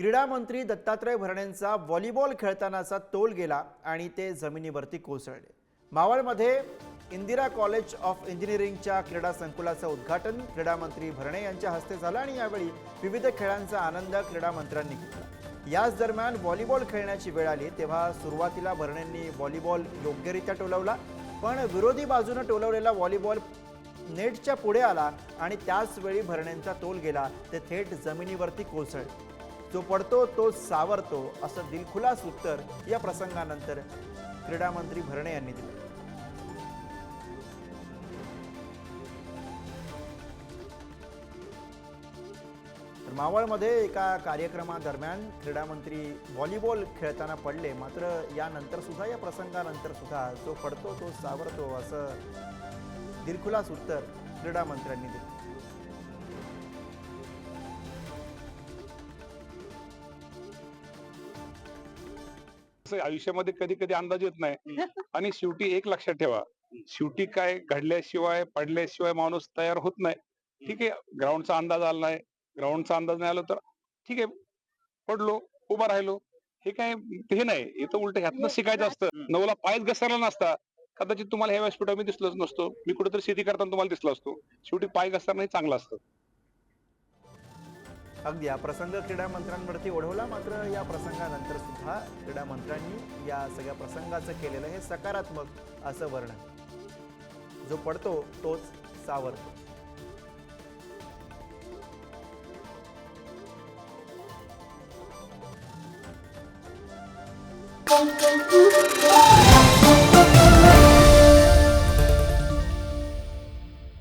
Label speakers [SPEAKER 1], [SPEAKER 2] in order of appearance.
[SPEAKER 1] क्रीडा मंत्री दत्तात्रय भरणेंचा व्हॉलीबॉल खेळतानाचा तोल गेला आणि ते जमिनीवरती कोसळले. मावळमध्ये इंदिरा कॉलेज ऑफ इंजिनिअरिंगच्या क्रीडा संकुलाचं उद्घाटन क्रीडा मंत्री भरणे यांच्या हस्ते झालं आणि यावेळी विविध खेळांचा आनंद क्रीडा मंत्र्यांनी घेतला. याच दरम्यान व्हॉलीबॉल खेळण्याची वेळ आली तेव्हा सुरुवातीला भरणेंनी व्हॉलीबॉल योग्यरित्या टोलवला पण विरोधी बाजूनं टोलवलेला व्हॉलीबॉल नेटच्या पुढे आला आणि त्याच वेळी भरणेंचा तोल गेला. ते थेट जमिनीवरती कोसळले. जो पडतो तो सावरतो असं दिलखुलास उत्तर या प्रसंगानंतर क्रीडा मंत्री भरणे यांनी दिलं. तर मावळमध्ये एका कार्यक्रमादरम्यान क्रीडामंत्री व्हॉलीबॉल खेळताना पडले मात्र यानंतर सुद्धा या प्रसंगानंतर सुद्धा जो पडतो तो सावरतो असं दिलखुलास उत्तर क्रीडा मंत्र्यांनी दिलं.
[SPEAKER 2] असं आयुष्यामध्ये कधी कधी अंदाज येत नाही. आणि शेवटी एक लक्षात ठेवा. शेवटी काय घडल्याशिवाय पडल्याशिवाय माणूस तयार होत नाही. ठीक आहे ग्राउंडचा अंदाज आला नाही. ग्राउंडचा अंदाज नाही आला तर ठीक आहे पडलो उभा राहिलो. हे काय हे नाही. हे तर उलट ह्यातनं शिकायचं असतं. नवला पायच घसरला नसता. कदाचित तुम्हाला ह्या व्यासपीठावर मी दिसलोच नसतो. मी कुठेतरी शेती करताना तुम्हाला दिसलो असतो. शेवटी पाय घसरणं हे चांगलं असतं.
[SPEAKER 1] अगदी या प्रसंग क्रीडा मंत्र्यांवरती ओढवला मात्र या प्रसंगानंतर सुद्धा क्रीडा मंत्र्यांनी या सगळ्या प्रसंगाचं केलेलं हे सकारात्मक असं वर्णन जो पडतो तोच सावरतो
[SPEAKER 3] Thank you.